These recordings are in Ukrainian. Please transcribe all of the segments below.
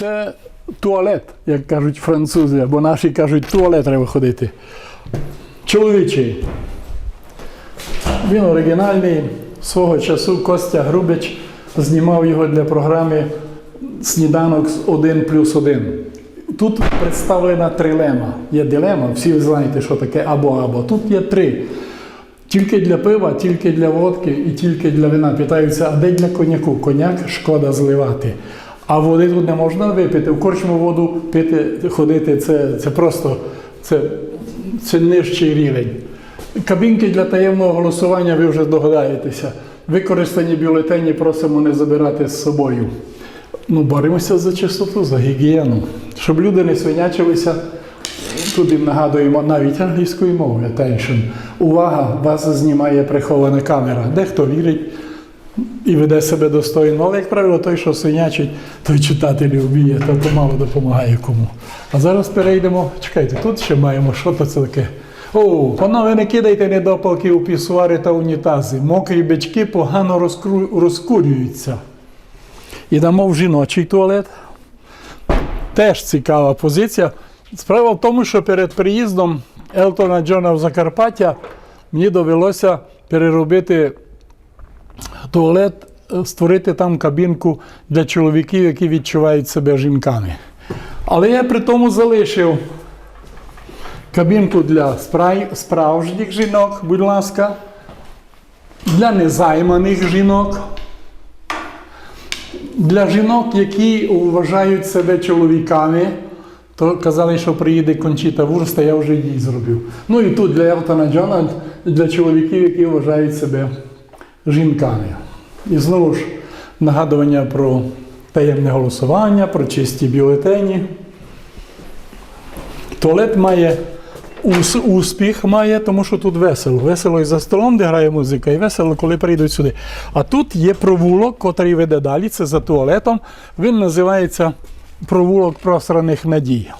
Це туалет, як кажуть французи, або наші кажуть, туалет треба ходити. Чоловічий. Він оригінальний. Свого часу Костя Грубич знімав його для програми Сніданок з 1 плюс 1. Тут представлена трилема. Є дилема, всі ви знаєте, що таке або-або. Тут є три. Тільки для пива, тільки для водки і тільки для вина. Питаються, а де для коньяку? Коньяк шкода зливати. А води тут не можна випити. В корчму воду пити, ходити це, це просто це, це нижчий рівень. Кабінки для таємного голосування ви вже догадаєтеся. Використані бюлетені просимо не забирати з собою. Ну, боремося за чистоту, за гігієну. Щоб люди не свинячилися, тут їм нагадуємо навіть англійською мовою attention. Увага, вас знімає прихована камера. Дехто вірить і веде себе достойно, але, як правило, той, що свинячить, той читателі вб'є, то, то мало допомагає кому. А зараз перейдемо. Чекайте, тут ще маємо, що то це таке. О, панове, не кидайте недопалки у пісуари та унітази. Мокрі бички погано розкру- розкурюються. Ідемо в жіночий туалет. Теж цікава позиція. Справа в тому, що перед приїздом Елтона Джона в Закарпаття мені довелося переробити туалет, е, створити там кабінку для чоловіків, які відчувають себе жінками. Але я при тому залишив кабінку для справжніх жінок, будь ласка, для незайманих жінок для жінок, які вважають себе чоловіками, то казали, що приїде Кончіта Вурста, я вже її зробив. Ну і тут для Елтона Джона, для чоловіків, які вважають себе жінками. І знову ж нагадування про таємне голосування, про чисті бюлетені. Туалет має ус- успіх, має, тому що тут весело. Весело і за столом, де грає музика, і весело, коли прийдуть сюди. А тут є провулок, котрий веде далі, це за туалетом. Він називається провулок просраних надій.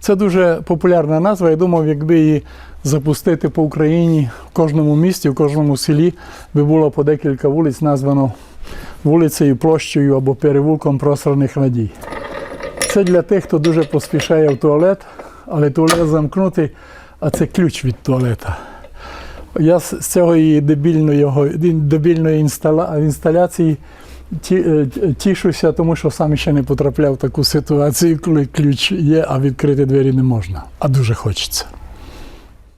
Це дуже популярна назва. Я думав, якби її запустити по Україні в кожному місті, в кожному селі, би було по декілька вулиць названо вулицею, площею або перевулком просраних надій. Це для тих, хто дуже поспішає в туалет, але туалет замкнутий, а це ключ від туалета. Я з цього дебільної, дебільної інстала- інсталяції ті- е, тішуся, тому що сам ще не потрапляв в таку ситуацію, коли ключ є, а відкрити двері не можна. А дуже хочеться.